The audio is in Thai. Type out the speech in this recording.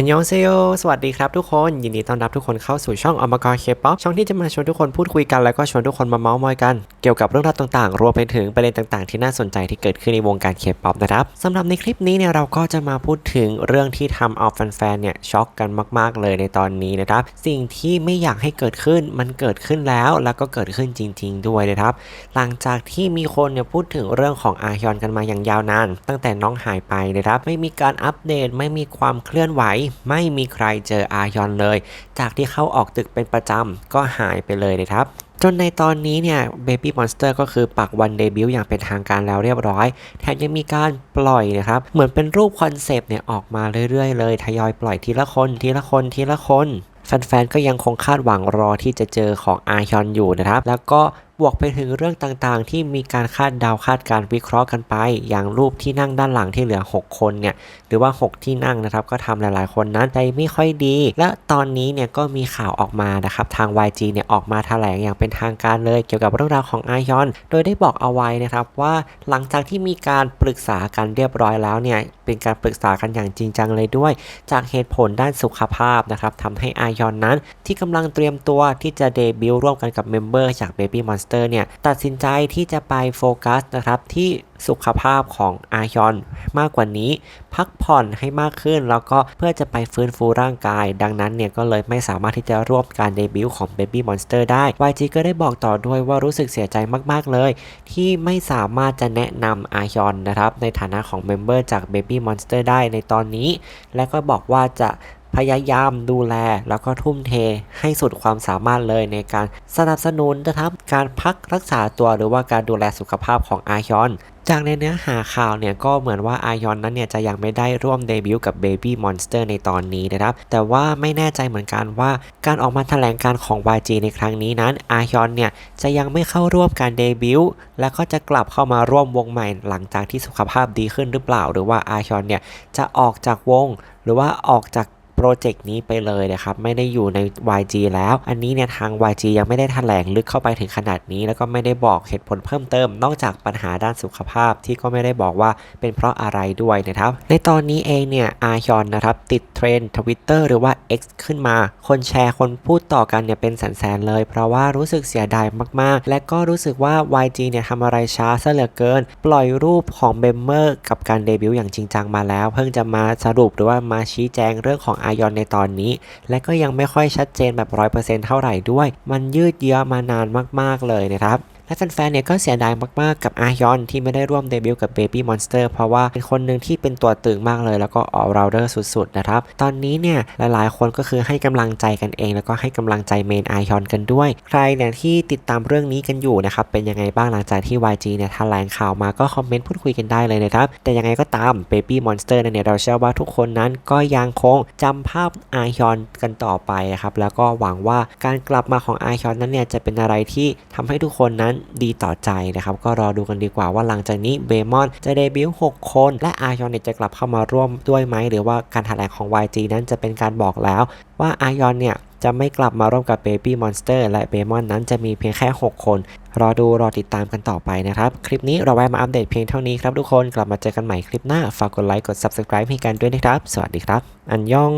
ฮันยองเซโยสวัสดีครับทุกคน ยินดีต้อนรับทุกคนเข้าสู่ช่องอมกรเคป๊อปช่องที่จะมาชวนทุกคนพูดคุยกันแล้วก็ชวนทุกคนมาเมาส์มอยกัน เกี่ยวกับเรื่องราวต่างๆ รวมไปถึงประเด็นต่างๆ ที่น่าสนใจที่เกิดขึ้นในวงการเคป๊อปนะครับสำหรับในคลิปนี้เนี่ยเราก็จะมาพูดถึงเรื่องที่ทำเอาแฟนๆเนี่ยช็อกกันมากๆ เลยในตอนนี้นะครับ สิ่งที่ไม่อยากให้เกิดขึ้นมันเกิดขึ้นแล้วแล้วก็เกิดขึ้นจริง ๆ ด้วยนะครับ หลังจากที่มีคนเนี่ยพูดถึงเรื่องของอาฮยอนกันมาอย่างยาวนานตั้งแต่น้องหายไปนะครับไม่มีการอัปเดตไม่มีความเคลื่อนไหวไม่มีใครเจออายอนเลย จากที่เข้าออกตึกเป็นประจำก็หายไปเลยนะครับจนในตอนนี้เนี่ย Baby Monster ก็คือปักวันเดบิวต์อย่างเป็นทางการแล้วเรียบร้อย แถมยังมีการปล่อยนะครับ เหมือนเป็นรูปคอนเซปต์เนี่ยออกมาเรื่อยๆเลย ทยอยปล่อยทีละคนทีละคนทีละคน แฟนๆ ก็ยังคงคาดหวังรอที่จะเจอของอาฮยอนอยู่นะครับ แล้วก็ บวกไปถึงเรื่องต่างๆ ที่มีการคาดเดาคาดการวิเคราะห์กันไป อย่างรูปที่นั่งด้านหลังที่เหลือ 6 คนเนี่ยหรือว่า 6 ที่นั่งนะครับก็ทำหลายๆ คนนั้นใจไม่ค่อยดี และตอนนี้เนี่ยก็มีข่าวออกมานะครับทาง YG เนี่ยออกมาแถลงอย่างเป็นทางการเลย เกี่ยวกับเรื่องราวของอายอน โดยได้บอกเอาไว้นะครับว่าหลังจากที่มีการปรึกษากันเรียบร้อยแล้วเนี่ยเป็นการปรึกษากันอย่างจริงจังเลยด้วย จากเหตุผลด้านสุขภาพนะครับทำให้อายอนนั้นที่กำลังเตรียมตัวที่จะเดบิวต์ร่วมกันกับเมมเบอร์จาก Baby Monster เนี่ยตัดสินใจที่จะไปโฟกัสนะครับที่สุขภาพของอายอนมากกว่านี้ พักผ่อนให้มากขึ้น แล้วก็เพื่อจะไปฟื้นฟูร่างกาย ดังนั้นเนี่ยก็เลยไม่สามารถที่จะร่วมการเดบิวต์ของ Baby Monster ได้ YG ก็ได้บอกต่อด้วยว่ารู้สึกเสียใจมากๆเลย ที่ไม่สามารถจะแนะนำอายอนนะครับในฐานะของเมมเบอร์จาก Baby Monster ได้ในตอนนี้ และก็บอกว่าจะ พยายามดูแลแล้วก็ทุ่มเทให้สุดความสามารถเลยในการสนับสนุนนะครับการพักรักษาตัวหรือว่าการดูแลสุขภาพของอายอน จากในเนื้อหาข่าวเนี่ยก็เหมือนว่าอายอนนั้นเนี่ยจะยังไม่ได้ร่วมเดบิวต์กับ Baby Monster ในตอนนี้นะครับ แต่ว่าไม่แน่ใจเหมือนกันว่าการออกมาแถลงการของ YG ในครั้งนี้นั้นอายอนเนี่ยจะยังไม่เข้าร่วมการเดบิวต์และก็จะกลับเข้ามาร่วมวงใหม่หลังจากที่สุขภาพดีขึ้นหรือเปล่า หรือว่าอายอนเนี่ยจะออกจากวง หรือว่าออกจาก โปรเจกต์นี้ไปเลยนะครับไม่ได้อยู่ใน YG แล้ว อันนี้เนี่ยทาง YG ยังไม่ได้แถลงลึกเข้าไปถึงขนาดนี้ แล้วก็ไม่ได้บอกเหตุผลเพิ่มเติม นอกจากปัญหาด้านสุขภาพที่ก็ไม่ได้บอกว่าเป็นเพราะอะไรด้วยนะครับ ในตอนนี้เองเนี่ยอาฮยอนนะครับติดเทรนด์ทวิตเตอร์หรือว่า X ขึ้นมา คนแชร์คนพูดต่อกันเนี่ยเป็นแสนๆเลย เพราะว่ารู้สึกเสียดายมากๆ และก็รู้สึกว่า YG เนี่ยทำอะไรช้าซะเหลือเกิน ปล่อยรูปของเบมเมอร์กับการเดบิวต์อย่างจริงจังมาแล้ว เพิ่งจะมาสรุปหรือว่ามาชี้แจงเรื่องของอายอนในตอนนี้ และก็ยังไม่ค่อยชัดเจนแบบ 100%เท่าไหร่ด้วย มันยืดเยื้อมานานมากๆเลยนะครับ และแฟนๆเนี่ยก็เสียดายมากๆกับอายอนที่ไม่ได้ร่วมเดบิวต์กับ Baby Monster เพราะว่าเป็นคนหนึ่งที่เป็นตัวตึงมากเลย แล้วก็ออ l ราเดอร์สุดๆนะครับ ตอนนี้เนี่ยหลายๆคนก็คือให้กำลังใจกันเอง แล้วก็ให้กำลังใจเมนอายอนกันด้วย ใครเนี่ยที่ติดตามเรื่องนี้กันอยู่นะครับเป็นยังไงบ้างหลังจากที่ YG เนี่ยแถลงข่าวมาก็คอมเมนต์พูดคุยกันได้เลยนะครับแต่ยังไงก็ตาม Baby Monster เนี่ยเราเชื่อว่าทุกคนนั้นก็ยังคงจำภาพอายอนกันต่อไปครับแล้วก็หวังว่าการกลับมาของอายอนนั้นเนี่ยจะเป็นอะไรที่ทำให้ทุกคนนั้นดีต่อใจนะครับ ก็รอดูกันดีกว่าว่าหลังจากนี้เบมอนจะเดบิวต์6คน และอายอนเนี่ยจะกลับเข้ามาร่วมด้วยไหม หรือว่าการแถลงของ YG นั้นจะเป็นการบอกแล้ว ว่าอายอนเนี่ยจะไม่กลับมาร่วมกับ Baby Monster และเบมอนนั้นจะมีเพียงแค่ 6 คน รอดูรอติดตามกันต่อไปนะครับ คลิปนี้เราแวะมาอัปเดตเพียงเท่านี้ครับทุกคน กลับมาเจอกันใหม่คลิปหน้า ฝากกดไลค์ กด Subscribe ให้กันด้วยนะครับ สวัสดีครับ อันยอง